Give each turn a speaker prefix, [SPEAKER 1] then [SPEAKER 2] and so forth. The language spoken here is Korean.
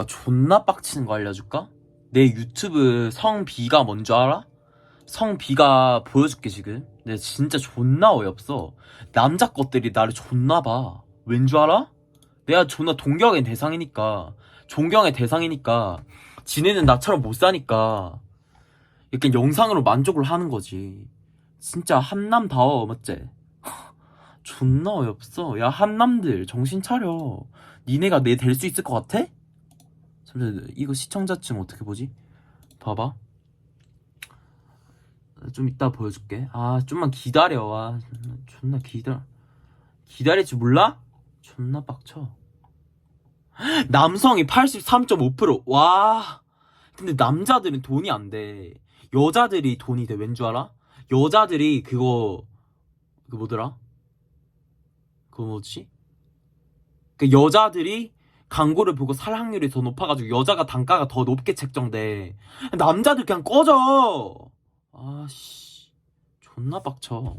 [SPEAKER 1] 아, 존나 빡치는 거 알려줄까? 내 유튜브 성비가 뭔지 알아? 성비가 보여줄게 지금 근데 진짜 존나 어이없어 남자 것들이 나를 존나 봐 왠 줄 알아? 내가 존나 동경의 대상이니까 존경의 대상이니까 지네는 나처럼 못 사니까 이렇게 영상으로 만족을 하는 거지 진짜 한남다워 맞지? 존나 어이없어 야 한남들 정신 차려 니네가 내 될 수 있을 것 같아? 잠시만 이거 시청자층 어떻게 보지? 봐봐 좀 이따 보여줄게 아 좀만 기다려 아 존나 기다려 기다릴 줄 몰라? 존나 빡쳐 남성이 83.5%와 근데 남자들은 돈이 안 돼 여자들이 돈이 돼 왠 줄 알아? 여자들이 그거 그 뭐더라? 그거 뭐지? 그 여자들이 광고를 보고 살 확률이 더 높아가지고 여자가 단가가 더 높게 책정돼. 남자들 그냥 꺼져. 아씨, 존나 빡쳐.